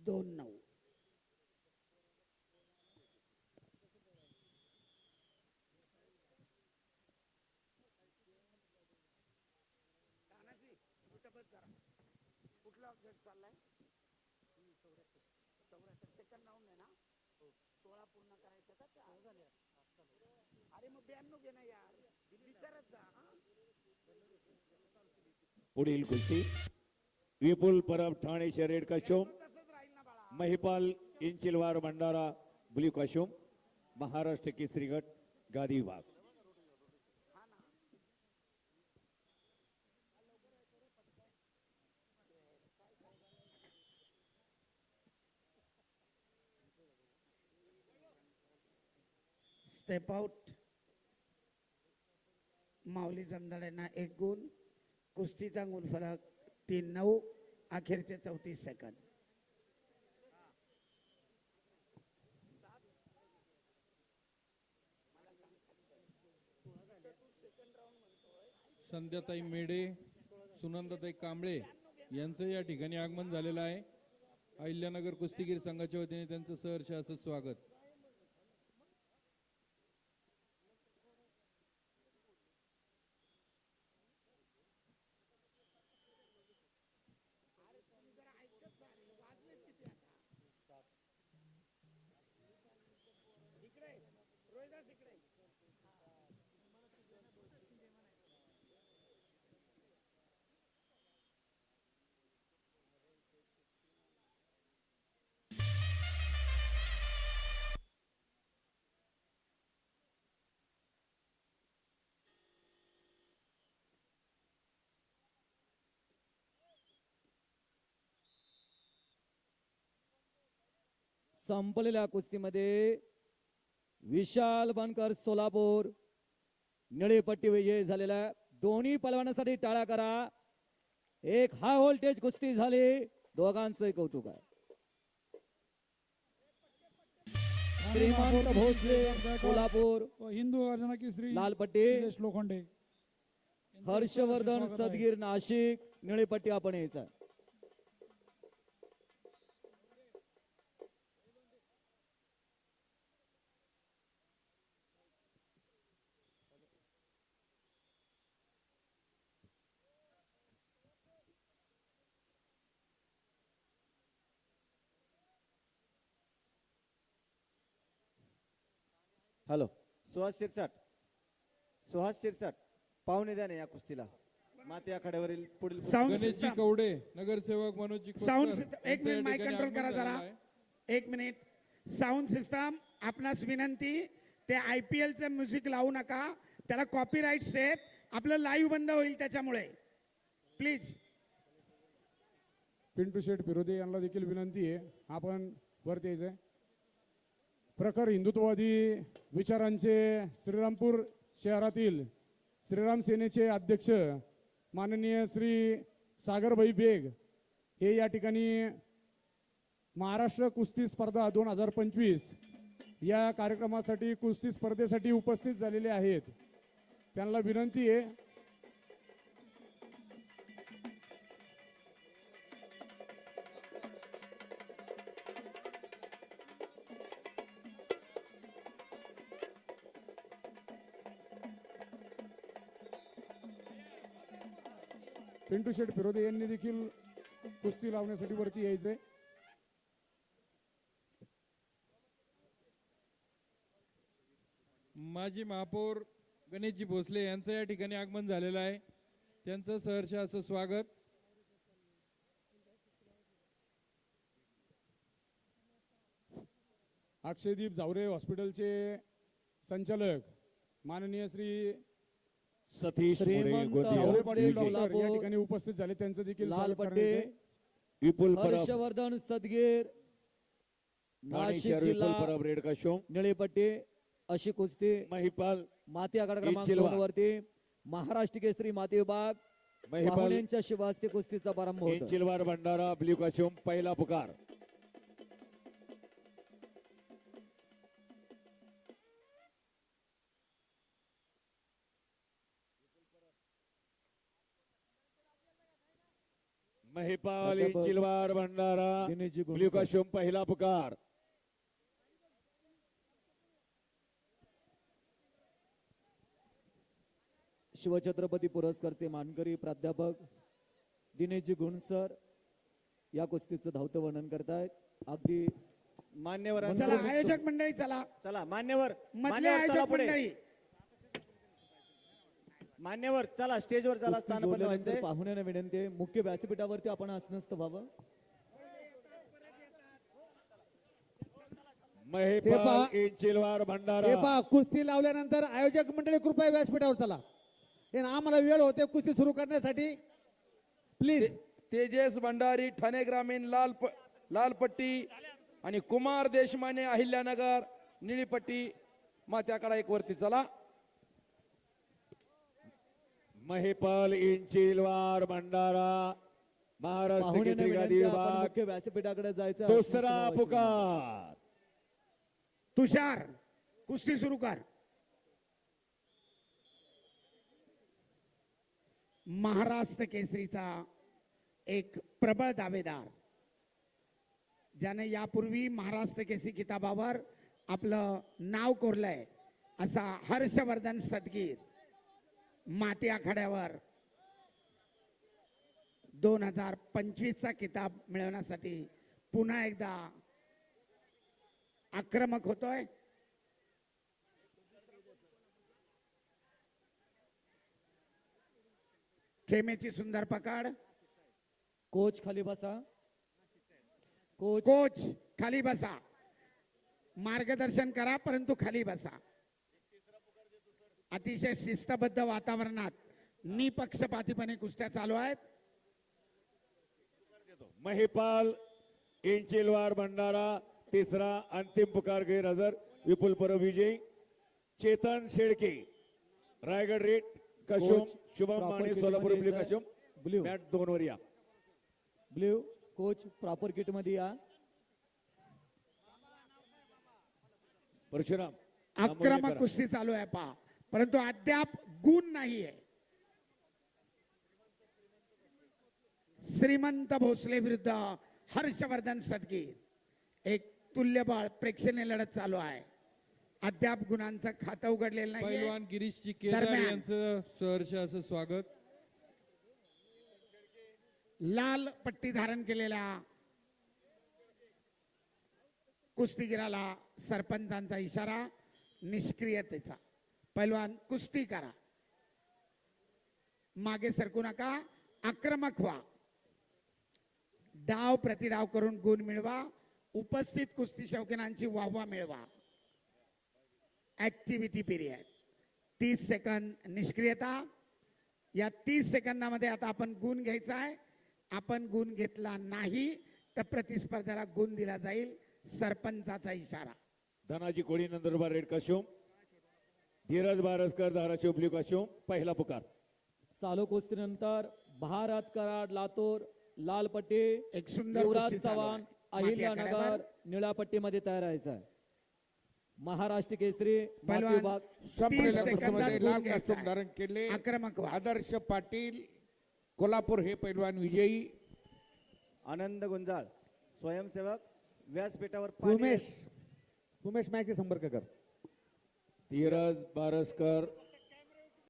दोन नऊ. कुठला गट चाललाय? चौऱ्याहत्तर सेकंड राऊंड आहे ना? सोळा पूर्ण करायचं का? अरे मग ब्याण्णव घे ना यार. विचारत जा हा? पुढील कुस्ती विपुल परब ठाणे शहर रेड काशोम महिपाल इंचिलवार भंडारा ब्ल्यू काशोम महाराष्ट्र केसरी गट गादी विभाग. स्टेप आउट माऊली जमदाड्यांना एक गुण कुस्तीचा गुण फरक तीन नऊ अखेरचे चौतीस सेकंद संध्याताई मेढे सुनंदाताई कांबळे यांचं या ठिकाणी आगमन झालेलं आहे. अहिल्यानगर कुस्तीगीर संघाच्या वतीने त्यांचं सहर्ष असं स्वागत. संपलेल्या कुस्तीमध्ये विशाल बनकर सोलापूर निळीपट्टी विजयी झालेला दोन्ही पलवानासाठी टाळ्या करा. एक हाय व्होल्टेज कुस्ती झाली. दोघांचंही कौतुक आहे. श्रीमंत भोसले कोल्हापूर हिंदू अर्जना केसरी लाल पट्टी. निलेश लोखंडे. हर्षवर्धन सदगीर नाशिक. निळीपट्टी आपण यायचा हॅलो. सुहास शिरसाट. सुहास शिरसाट. पाहुणे द्या ना या कुस्तीला. माती आखाड्यावरील पुढील साऊंड गणेशजी सिस्टम कवडे नगरसेवक मनोजजी साऊंड सिस्टम एक यांचं या मिनिट माईक ठिकाणी कंट्रोल आगमन करा जरा. झालेलं आहे. एक मिनिट साऊंड सिस्टम आपणास विनंती ते आय पी एलचं म्युझिक लावू नका. त्याला कॉपीराईट सेट आपलं लाईव्ह बंद होईल त्याच्यामुळे. प्लीज पिंटू शेठ फिरोदे यांना देखील विनंती आहे. आपण वरती यायचंय. प्रखर हिंदुत्ववादी विचारांचे श्रीरामपूर शहरातील श्रीराम सेनेचे अध्यक्ष माननीय श्री सागरभाई बेग हे या ठिकाणी महाराष्ट्र कुस्ती स्पर्धा दोन हजार पंचवीस या कार्यक्रमासाठी कुस्ती स्पर्धेसाठी उपस्थित झालेले आहेत. त्यांना विनंती आहे पिंटू शेठ फिरोदे यांनी देखील कुस्ती लावण्यासाठी वरती यायचंय. माजी महापौर गणेशजी भोसले यांचं या ठिकाणी आगमन झालेलं आहे. त्यांचं सहर्ष असं स्वागत. अक्षयदीप झावरे हॉस्पिटलचे संचालक माननीय श्री सतीश मोरे श्रीमंत गोंदिया डॉक्टर या ठिकाणी उपस्थित झाले. त्यांचं देखील लाल स्वागत पट्टी येते. विपुल परब. हर्षवर्धन सदगीर ठाणे नाशिक शहर विपुल जिल्हा परब रेड काशोम निळीपट्टी अशी कुस्ती. महिपाल माती आखाडा क्रमांक. दोन वरती. महाराष्ट्र केसरी माती विभाग. महिपाल पाहुण्यांच्या शिवास्ते कुस्तीचा प्रारंभ होतो इंचिलवार भंडारा ब्ल्यू काशोम पहिला पुकार. प्राध्यापक इंचिलवार भंडारा ब्ल्यू. काशुम पहिला पुकार शिवछत्रपती पुरस्कारचे मानकरी प्राध्यापक दिनेशजी गुणसर या कुस्तीचं धावतं वर्णन करतायत. अगदी मान्यवर चला आयोजक मंडळी चला. चला मान्यवर मधले मान्यवर चला आयोजक पुढे. मंडळी. मान्यवर चला स्टेजवर चला कुस्ती स्थान जोडल्यानंतर पाहुण्यांना विनंती आहे मुख्य व्यासपीठावरती आपण असनस्त व्हावं. महिपाल पहा. इंचिलवार हे भंडारा. पहा कुस्ती लावल्यानंतर आयोजक मंडळी कृपया व्यासपीठावर चला. हे आम्हाला वेळ होते कुस्ती सुरू करण्यासाठी. प्लीज तेजस भंडारी ठाणे ग्रामीण लाल प- लाल पट्टी आणि कुमार देशमाने अहिल्यानगर निळी पट्टी मात्याकडा एक वरती चला. महिपाल इंचिलवार भंडारा महाराष्ट्र व्यासपीठाकडे जायचं. दुसरा. पुकार तुषार कुस्ती सुरू कर महाराष्ट्र केसरीचा एक प्रबळ दावेदार ज्याने यापूर्वी महाराष्ट्र केसरी किताबावर आपलं नाव कोरलंय असा हर्षवर्धन सदगीर माती आखाड्यावर दोन हजार पंचवीसचा किताब मिळवण्यासाठी पुन्हा एकदा आक्रमक होतोय. खेमेची सुंदर पकड. कोच खाली बसा. कोच. कोच खाली बसा. मार्गदर्शन करा परंतु खाली बसा. अतिशय शिस्तबद्ध वातावरणात निपक्षपातीपणे कुस्त्या चालू आहेत महिपाल इंचिलवार भंडारा तिसरा अंतिम पुकार गैरहजर विपुल परब विजयी चेतन शेळके रायगड रेट कशुम शुभम माने सोलापूर ब्ल्यू. कशुम ब्ल्यू. मॅट दोन वर या ब्ल्यू कोच प्रॉपर किटमध्ये या परशुराम आक्रमक करा. कुस्ती चालू आहे पहा परंतु अद्याप गुण नाहीये. श्रीमंत भोसले विरुद्ध हर्षवर्धन सदगीर एक तुल्यबळ प्रेक्षणीय लढत चालू आहे. अद्याप गुणांचं खातं उघडलेलं नाही दरम्यान. यांचं सहर्ष असं स्वागत. लाल पट्टी धारण केलेल्या कुस्तीगिराला सरपंचांचा इशारा निष्क्रियतेचा. पैलवान कुस्ती करा। मागे सरकू नका आक्रमक व्हा। डाव प्रतिडाव करून गुण मिळवा उपस्थित कुस्ती शौकीनांची वाहवा मिळवा। ऍक्टिव्हिटी पिरियड तीस सेकंद निष्क्रियता। या तीस सेकंदामध्ये आता आपण गुण घ्यायचा आहे. आपण गुण घेतला नाही तर प्रतिस्पर्ध्याला गुण दिला जाईल. सरपंचाचा इशारा. धनाजी कोळी नंदुरबार रेड कशुम धीरज बारसकर धाराशिव ब्ल्यू कशुम पहिला पुकार. चालू कुस्तीनंतर भारत कराड लातूर लाल पट्टी एक सुंदर युवराज कुस्ती चालू चव्हाण आहे. माती अहिल्यानगर. निळ्या पट्टीमध्ये तयार आहे. महाराष्ट्र केसरी माती पैलवान विभाग. तीस संपलेल्या सेकंदात कुस्तीमध्ये गुण लाल घ्यायचा कास्टूम आहे. धारण केले. आक्रमक व्हा आदर्श पाटील कोल्हापूर हे पैलवान विजयी. आनंद गुंजाळ स्वयंसेवक व्यासपीठावर पाणी- उमेश उमेश मॅकचे संपर्क कर. धीरज बारसकर